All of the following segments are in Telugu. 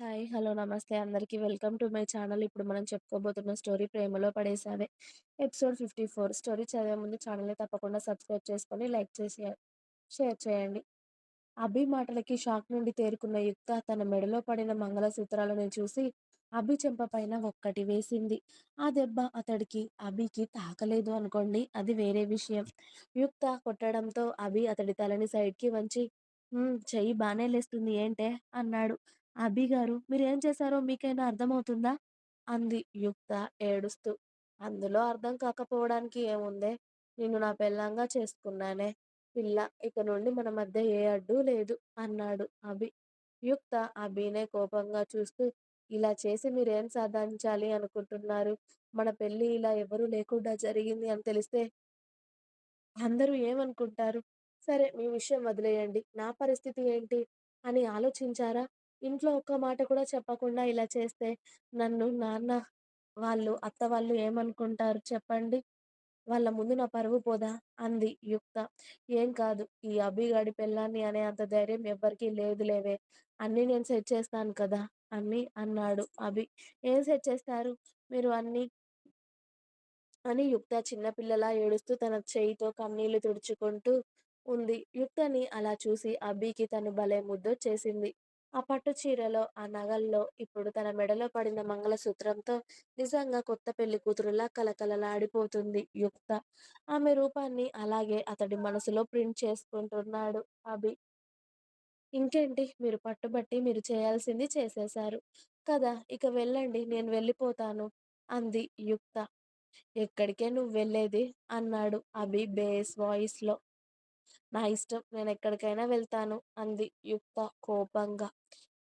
హాయ్. హలో. నమస్తే అందరికి. Welcome to my channel. ఇప్పుడు మనం చెప్పుకోబోతున్న స్టోరీ 'ప్రేమలో పడేసావే' ఎపిసోడ్ 54 స్టోరీ చదివే ముందు ఛానల్‌ని తప్పకుండా సబ్స్క్రైబ్ చేసుకొని, లైక్ చేసి, షేర్ చేయండి. అభి మాటలకి షాక్ నుండి తేరుకున్న యుక్త తన మెడలో పడిన మంగళసూత్రాలను చూసి అభి చెంప పైన ఒక్కటి వేసింది. ఆ దెబ్బ అతడికి, అభికి తాకలేదు అనుకోండి అది వేరే విషయం. యుక్త కొట్టడంతో అభి అతడి తలని సైడ్‌కి వంచి చెయ్యి బాగానే లేస్తుంది ఏంటే? అన్నాడు. అభి గారు మీరు మీరేం చేశారో మీకైనా అర్థమవుతుందా? అంది యుక్త ఏడుస్తూ. అందులో అర్థం కాకపోవడానికి ఏముందే? నిన్ను నా పెళ్ళాంగా చేసుకున్నానే పిల్ల ఇక నుండి మన మధ్య ఏ అడ్డూ లేదు అన్నాడు అభి. యుక్త అభినే కోపంగా చూస్తూ ఇలా చేసి మీరేం సాధించాలి అనుకుంటున్నారు? మన పెళ్ళి ఇలా ఎవరూ లేకుండా జరిగింది అని తెలిస్తే అందరూ ఏమనుకుంటారు? సరే మీ విషయం వదిలేయండి. నా పరిస్థితి ఏంటి? అని ఆలోచించారా? ఇంట్లో ఒక్క మాట కూడా చెప్పకుండా ఇలా చేస్తే నన్ను నాన్న వాళ్ళు, అత్త వాళ్ళు ఏమనుకుంటారు చెప్పండి? వాళ్ళ ముందు నా పరువు పోదా? అంది యుక్త. ఏం కాదు. ఈ అభిగాడి పెళ్ళాన్ని అనే అంత ధైర్యం ఎవ్వరికీ లేదులేవే. అన్నీ నేను సెట్ చేస్తాను కదా! అని అన్నాడు అభి. ఏం సెట్ చేస్తారు మీరు అన్నీ? అని యుక్త చిన్నపిల్లలా ఏడుస్తూ తన చేయితో కన్నీళ్ళు తుడుచుకుంటూ ఉంది. యుక్తని అలా చూసి అభికి తను భలే ముద్దొచ్చేసింది. ఆ పట్టు చీరలో, ఆ నగల్లో, ఇప్పుడు తన మెడలో పడిన మంగళసూత్రంతో నిజంగా కొత్త పెళ్ళికూతురులా కళకళలాడిపోతుంది యుక్త. ఆమె రూపాన్ని అలాగే అతడి మనసులో ప్రింట్ చేసుకుంటున్నాడు అభి. ఇంకేంటి మీరు పట్టుబట్టి మీరు చేయాల్సింది చేసేశారు కదా ఇక వెళ్ళండి నేను వెళ్ళిపోతాను అంది యుక్త. ఎక్కడికే నువ్వు వెళ్ళేది? అన్నాడు అభి బేస్ వాయిస్‌లో. నా ఇష్టం నేను ఎక్కడికైనా వెళ్తాను అంది యుక్త కోపంగా.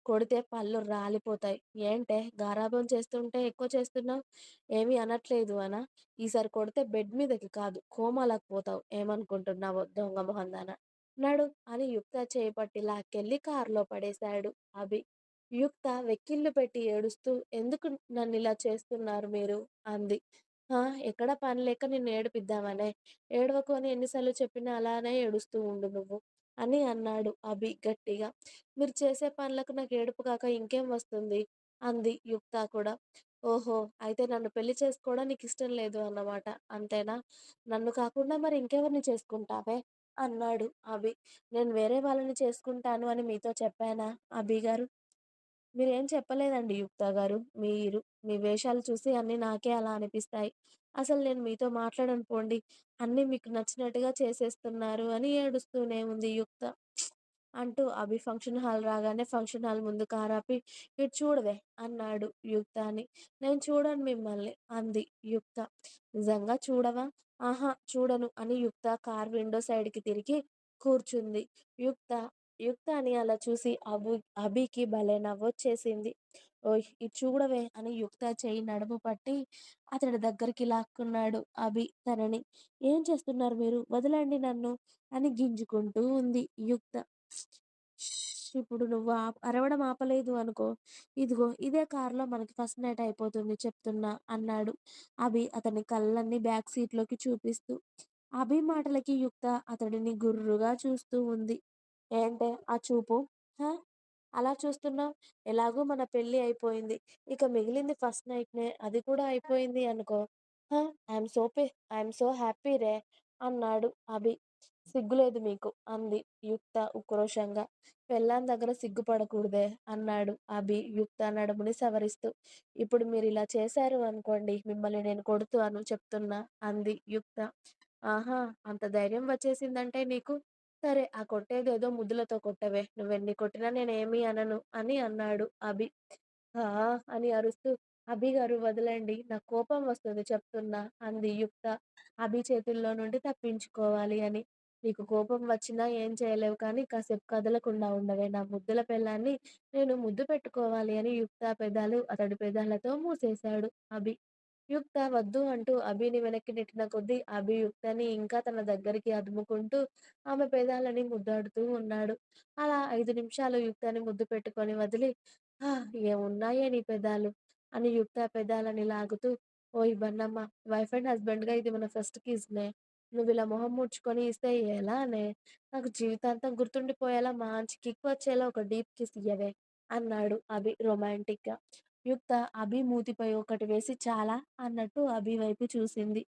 కొడితే పళ్ళు రాలిపోతాయి. ఏంటే గారాబం చేస్తుంటే ఎక్కువ చేస్తున్నావు ఏమీ అనట్లేదు అనా? ఈసారి కొడితే బెడ్ మీదకి కాదు కోమాలకు పోతావు. ఏమనుకుంటున్నావో దొంగ మొహందాన. నడు అని యుక్త చేపట్టి లాక్కెళ్ళి కారులో పడేశాడు అభి. యుక్త వెక్కిళ్ళు పెట్టి ఏడుస్తూ ఎందుకు నన్ను ఇలా చేస్తున్నారు మీరు? అంది. ఆ! పని లేక నిన్ను ఏడిపిద్దామనే. ఏడవకు అని ఎన్నిసార్లు చెప్పినా అలానే ఏడుస్తూ ఉండు నువ్వు అని అన్నాడు అభి గట్టిగా. మీరు చేసే పనులకు నాకు ఏడుపు కాక ఇంకేం వస్తుంది? అంది యుక్త కూడా. ఓహో! అయితే నన్ను పెళ్ళి చేసుకోవడం నీకిష్టం లేదు అన్నమాట అంతేనా? నన్ను కాకుండా మరి ఇంకెవరిని చేసుకుంటావే? అన్నాడు అభి. నేను వేరే వాళ్ళని చేసుకుంటాను అని మీతో చెప్పానా అభిగారు? మీరేం చెప్పలేదండి యుక్తగారు. మీరు మీ వేషాలు చూసి అన్నీ నాకే అలా అనిపిస్తాయి. అసలు నేను మీతో మాట్లాడను పోండి. అన్నీ మీకు నచ్చినట్టుగా చేసేస్తున్నారు అని ఏడుస్తూనే ఉంది యుక్త. అంటూ అభి ఫంక్షన్ హాల్ రాగానే ఫంక్షన్ హాల్ ముందు కారాపి ఇటు చూడవే అన్నాడు యుక్తాని నేను చూడను మిమ్మల్ని అంది యుక్త. నిజంగా చూడవా? ఆహా! చూడను అని యుక్త కారు విండో సైడ్‌కి తిరిగి కూర్చుంది. యుక్త యుక్త అని అలా చూసి అబు అభికి భలే నవ్వొచ్చేసింది. ఓ ఇది చూడవే అని యుక్త చేయి నడుము పట్టి అతడి దగ్గరికి లాక్కున్నాడు అభి తనని. ఏం చేస్తున్నారు మీరు? వదలండి నన్ను అని గింజుకుంటూ ఉంది యుక్త. ఇప్పుడు నువ్వు అరవడం ఆపలేదు అనుకో ఇదిగో ఇదే కారులో మనకి ఫస్ట్ నైట్ అయిపోతుంది చెప్తున్నా అన్నాడు అభి అతని కళ్ళన్ని బ్యాక్ సీట్‌లోకి చూపిస్తూ. అభి మాటలకి యుక్త అతడిని గుర్రుగా చూస్తూ ఉంది. ఏంటే ఆ చూపు? హ! అలా చూస్తున్నావు ఎలాగో మన పెళ్ళి అయిపోయింది. ఇక మిగిలింది ఫస్ట్ నైట్‌నే అది కూడా అయిపోయింది అనుకో హ! ఐయామ్ సో పే ఐఎమ్ సో హ్యాపీ రే అన్నాడు అభి. సిగ్గులేదు మీకు అంది యుక్త ఉక్రోషంగా. పెళ్ళాం దగ్గర సిగ్గుపడకూడదే అన్నాడు అభి యుక్త నడుముని సవరిస్తూ. ఇప్పుడు మీరు ఇలా చేశారు అనుకోండి మిమ్మల్ని నేను కొడతాను చెప్తున్నా అంది యుక్త. ఆహా! అంత ధైర్యం వచ్చేసిందంటే నీకు? సరే ఆ కొట్టేదేదో ముద్దులతో కొట్టవే. నువ్వెన్ని కొట్టినా నేనేమీ అనను అని అన్నాడు అభి. ఆ! అని అరుస్తూ అభి గారు వదలండి. నాకు కోపం వస్తుంది చెప్తున్నా అంది యుక్త అభి చేతుల్లో నుండి తప్పించుకోవాలి అని. నీకు కోపం వచ్చినా ఏం చేయలేవు కానీ కాసేపు కదలకుండా ఉండవే నా ముద్దుల పెళ్ళాన్ని నేను ముద్దు పెట్టుకోవాలి అని యుక్త పెదాలు అతడి పెదాలతో మూసేశాడు అభి. యుక్త వద్దు అంటూ అభిని వెనక్కి నెట్టిన కొద్దీ అభి యుక్తని ఇంకా తన దగ్గరికి అదుముకుంటూ ఆమె పెదాలని ముద్దాడుతూ ఉన్నాడు. అలా ఐదు నిమిషాలు యుక్తని ముద్దు పెట్టుకొని వదిలి ఆ ఏమున్నాయే నీ పెదాలు అని యుక్త పెదాలని లాగుతూ ఓయ్ బన్నమ్మ వైఫ్ అండ్ హస్బెండ్‌గా ఇది మన ఫస్ట్ కిస్‌నే. ఇలా మొహం ముడుచుకొని ఇస్తే ఎలానే? నాకు జీవితాంతం గుర్తుండిపోయేలా మంచి కిక్ వచ్చేలా ఒక డీప్ కిస్ ఇయ్యవే అన్నాడు అభి రొమాంటిక్‌గా. యుక్త అభి మూతిపై ఒకటి వేసి చాలా అన్నట్టు అభి వైపు చూసింది.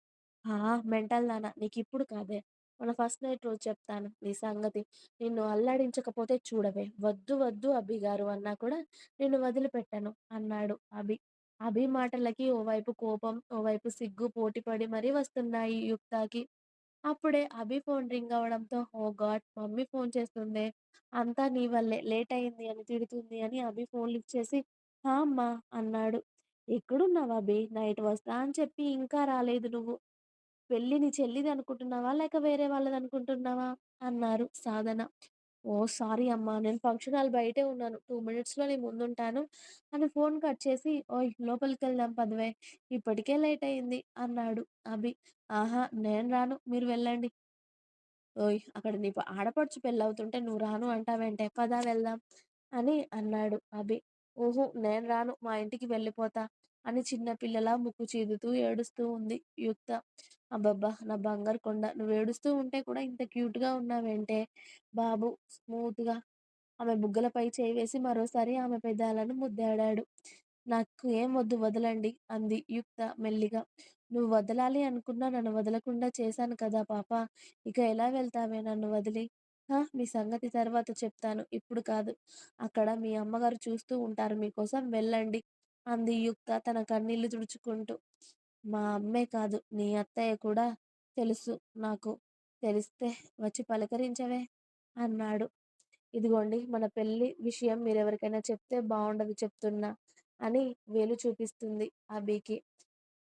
ఆ! మెంటల్ దానా నీకిప్పుడు కాదే. మన ఫస్ట్ నైట్ రోజు చెప్తాను నీ సంగతి. నిన్ను అల్లాడించకపోతే చూడవే. వద్దు వద్దు అభిగారు అన్నా కూడా నిన్ను వదిలిపెట్టను అన్నాడు అభి. అభి మాటలకి ఓవైపు కోపం, ఓవైపు సిగ్గు పోటీపడి మరీ వస్తున్నాయి యుక్తకి. అప్పుడే అభి ఫోన్ రింగ్ అవ్వడంతో ఓ గాడ్! మమ్మీ ఫోన్ చేస్తుందే. అంతా నీ వల్లే లేట్ అయింది అని తిడుతుంది అని అభి ఫోన్ లిఫ్ట్ చేసి హా! అమ్మా అన్నాడు. ఎక్కడున్నావు అభి? నైట్ వస్తా అని చెప్పి ఇంకా రాలేదు నువ్వు. పెళ్ళి నీ చెల్లిది అనుకుంటున్నావా? లేక వేరే వాళ్ళదనుకుంటున్నావా? అన్నారు సాధన. ఓహ్! సారీ అమ్మా! నేను ఫంక్షన్ హాల్ బయటే ఉన్నాను. 2 మినిట్స్‌లో నీ ముందుంటాను అని ఫోన్ కట్ చేసి ఓయ్! లోపలికెళ్దాం పదవే. ఇప్పటికే లేట్ అయింది అన్నాడు అభి. ఆహా! నేను రాను మీరు వెళ్ళండి. ఓయ్! అక్కడ నీ ఆడపడుచు పెళ్ళవుతుంటే నువ్వు రాను అంటావేంటే? పద వెళ్దాం అని అన్నాడు అభి. ఓహో నేను రాను మా ఇంటికి వెళ్ళిపోతా అని చిన్న పిల్లలా ముక్కు చీదుతూ ఏడుస్తూ ఉంది యుక్త. అబ్బబ్బా! నా బంగారు కొండ నువ్వు ఏడుస్తూ ఉంటే కూడా ఇంత క్యూట్‌గా ఉన్నావేంటే బాబు స్మూత్‌గా ఆమె బుగ్గలపై చేయి వేసి మరోసారి ఆమె పెదాలను ముద్దాడాడు. నాకు ఏం వద్దు వదలండి అంది యుక్త మెల్లిగా. నువ్వు వదలాలి అనుకున్నా నన్ను వదలకుండా చేశాను కదా పాప ఇక ఎలా వెళ్తావే నన్ను వదిలి? హా! మీ సంగతి తర్వాత చెప్తాను. ఇప్పుడు కాదు. అక్కడ మీ అమ్మగారు చూస్తూ ఉంటారు మీకోసం వెళ్ళండి అంది యుక్త తన కన్నీళ్ళు తుడుచుకుంటూ. మా అమ్మే కాదు నీ అత్తయ్య కూడా తెలుసు నాకు. తెలిస్తే వచ్చి పలకరించవే అన్నాడు. ఇదిగోండి మన పెళ్ళి విషయం మీరెవరికైనా చెప్తే బావుండదు చెప్తున్నా అని వేలు చూపిస్తుంది అభికి.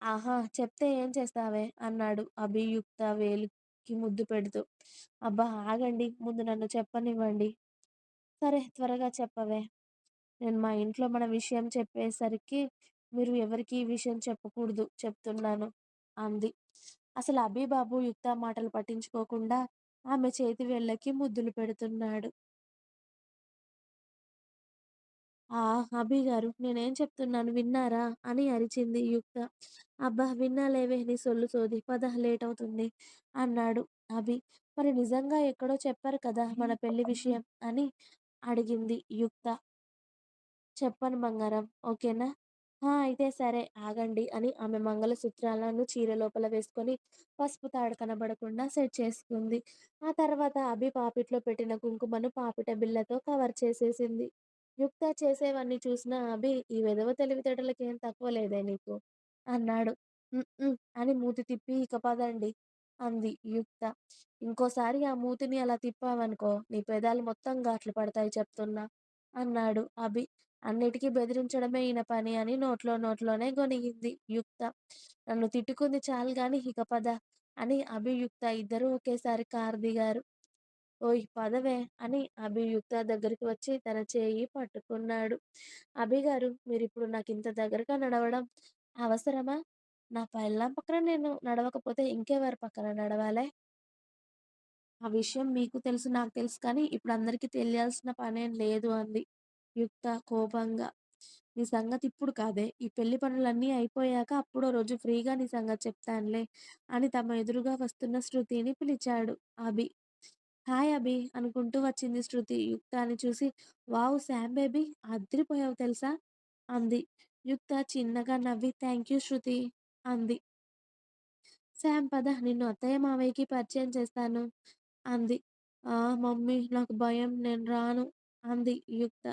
ఆహా! చెప్తే ఏం చేస్తావే? అన్నాడు అభి యుక్త వేలుకి ముద్దు పెడుతూ. అబ్బా! ఆగండి ముందు నన్ను చెప్పనివ్వండి. సరే త్వరగా చెప్పవే. నేను మా ఇంట్లో మన విషయం చెప్పేసరికి మీరు ఎవరికీ ఈ విషయం చెప్పకూడదు చెప్తున్నాను అంది. అసలు అభిబాబు యుక్త మాటలు పట్టించుకోకుండా ఆమె చేతి వేళ్ళకి ముద్దులు పెడుతున్నాడు. ఆ! అభిగారు నేనేం చెప్తున్నాను విన్నారా? అని అరిచింది యుక్త. అబ్బా! విన్నాలేవే నీ సొల్లు సోది. పద లేటవుతుంది అన్నాడు అభి. మరి నిజంగా ఎక్కడో చెప్పారు కదా మన పెళ్ళి విషయం అని అడిగింది యుక్త. చెప్పను బంగారం. ఓకేనా? ఆ! అయితే సరే ఆగండి అని ఆమె మంగళసూత్రాలను చీర లోపల వేసుకొని పసుపు తాడు కనబడకుండా సెట్ చేసుకుంది. ఆ తర్వాత అభి పాపిట్లో పెట్టిన కుంకుమను పాపిట బిళ్ళతో కవర్ చేసేసింది. యుక్త చేసేవన్నీ చూసిన అభి ఈ వెధవ తెలివితేటలకేం తక్కువ లేదే నీకు అన్నాడు. అని మూతి తిప్పి ఇక పదండి అంది యుక్త. ఇంకోసారి ఆ మూతిని అలా తిప్పావనుకో నీ పెదాలు మొత్తం గాట్లు పడతాయి చెప్తున్నా అన్నాడు అభి. అన్నిటికీ బెదిరించడమే ఈయన పని అని నోట్లో నోట్లోనే గొనిగింది యుక్త. నన్ను తిట్టుకుంది చాలుగాని ఇక పద అని అభియుక్త ఇద్దరూ ఒకేసారి కారు దిగారు. ఓయ్ పదవే అని అభి యుక్త దగ్గరికి వచ్చి తన చేయి పట్టుకున్నాడు. అభిగారు మీరిప్పుడు ఇంత దగ్గరగా నడవడం అవసరమా? నా పెళ్ళాం పక్కన నేను నడవకపోతే ఇంకెవరి పక్కన నడవాలే? ఆ విషయం మీకు తెలుసు నాకు తెలుసు కానీ ఇప్పుడు అందరికీ తెలియాల్సిన పనేం లేదు అంది యుక్త కోపంగా. నీ సంగతి ఇప్పుడు కాదే. ఈ పెళ్ళి పనులన్నీ అయిపోయాక అప్పుడో రోజు ఫ్రీగా నీ సంగతి చెప్తానులే అని తమ ఎదురుగా వస్తున్న శృతిని పిలిచాడు అభి. హాయ్ అభి అనుకుంటూ వచ్చింది శృతి యుక్తాని చూసి. వావ్ శామ్ బేబీ అదిరిపోయావు తెలుసా అంది. యుక్త చిన్నగా నవ్వి థ్యాంక్ యూ శృతి అంది. శామ్ పద నిన్ను అత్తయ్య మావయ్యకి పరిచయం చేస్తాను అంది. ఆ! మమ్మీ నాకు భయం నేను రాను అంది యుక్త.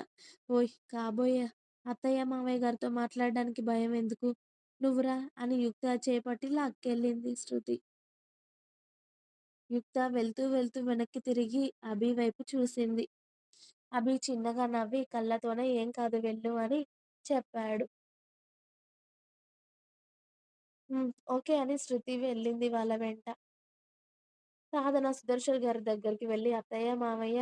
ఓయ్ కాబోయే అత్తయ్య మావయ్య గారితో మాట్లాడడానికి భయం ఎందుకు? నువ్వురా అని యుక్త చేపట్టి లాక్కెళ్ళింది శృతి. యుక్త వెళ్తూ వెళ్తూ వెనక్కి తిరిగి అభి వైపు చూసింది. అభి చిన్నగా నవ్వి కళ్ళతోనే ఏం కాదు వెళ్ళు అని చెప్పాడు. ఓకే అని శృతి వెళ్ళింది వాళ్ళ వెంట. సాధన సుదర్శన్ గారి దగ్గరికి వెళ్ళి అత్తయ్య, మామయ్య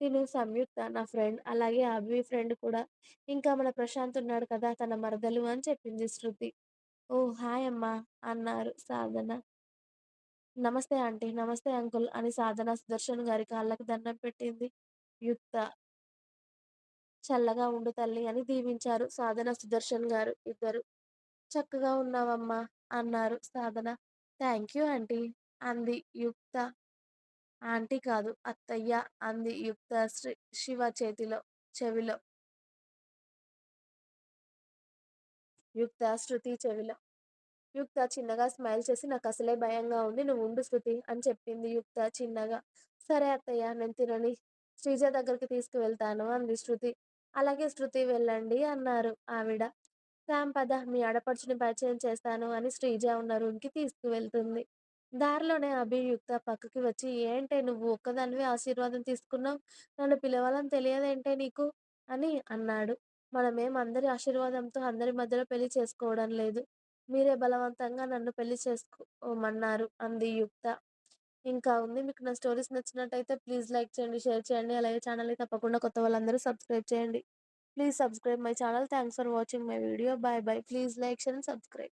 తిను సంయుక్త నా ఫ్రెండ్. అలాగే అభి ఫ్రెండ్ కూడా. ఇంకా మన ప్రశాంత్ ఉన్నాడు కదా తన మరదలు అని చెప్పింది శృతి. ఓ హాయ్ అమ్మా! అన్నారు సాధన. నమస్తే ఆంటీ. నమస్తే అంకుల్ అని సాధన సుదర్శన్ గారి కాళ్ళకి దండం పెట్టింది. యుక్త. చల్లగా ఉండు తల్లి అని దీవించారు సాధన సుదర్శన్ గారు ఇద్దరు. చక్కగా ఉన్నావమ్మా అన్నారు సాధన. థ్యాంక్ యూ ఆంటీ అంది యుక్త. ఆంటీ కాదు అత్తయ్య అంది యుక్త శ్రీ శివ చేతిలో చెవిలో. యుక్త శృతి చెవిలో. యుక్త చిన్నగా స్మైల్ చేసి నాకు అసలే భయంగా ఉంది. నువ్వు ఉండు శృతి అని చెప్పింది యుక్త చిన్నగా. సరే అత్తయ్య నేను తినని శ్రీజ దగ్గరికి తీసుకువెళ్తాను అంది శృతి. అలాగే శృతి వెళ్ళండి అన్నారు ఆవిడ. శ్యామ్ పద మీ ఆడపడుచుని పరిచయం చేస్తాను అని శ్రీజ ఉన్న రూమ్కి తీసుకువెళ్తుంది. దారిలోనే అభియుక్త పక్కకి వచ్చి ఏంటే నువ్వు ఒక్కదానివే ఆశీర్వాదం తీసుకున్నావు నన్ను పిలవాలని తెలియదేంటే నీకు? అని అన్నాడు. మనమేం అందరి ఆశీర్వాదంతో అందరి మధ్యలో పెళ్ళి చేసుకోవడం లేదు. మీరే బలవంతంగా నన్ను పెళ్ళి చేసుకోమన్నారు అంది యుక్త. ఇంకా ఉంది మీకు నా స్టోరీస్ నచ్చినట్టయితే ప్లీజ్ లైక్ చేయండి, షేర్ చేయండి. అలాగే ఛానల్‌ని తప్పకుండా కొత్త వాళ్ళందరూ సబ్స్క్రైబ్ చేయండి. Please subscribe my channel. Thanks for watching my video. Bye bye please like, share and subscribe.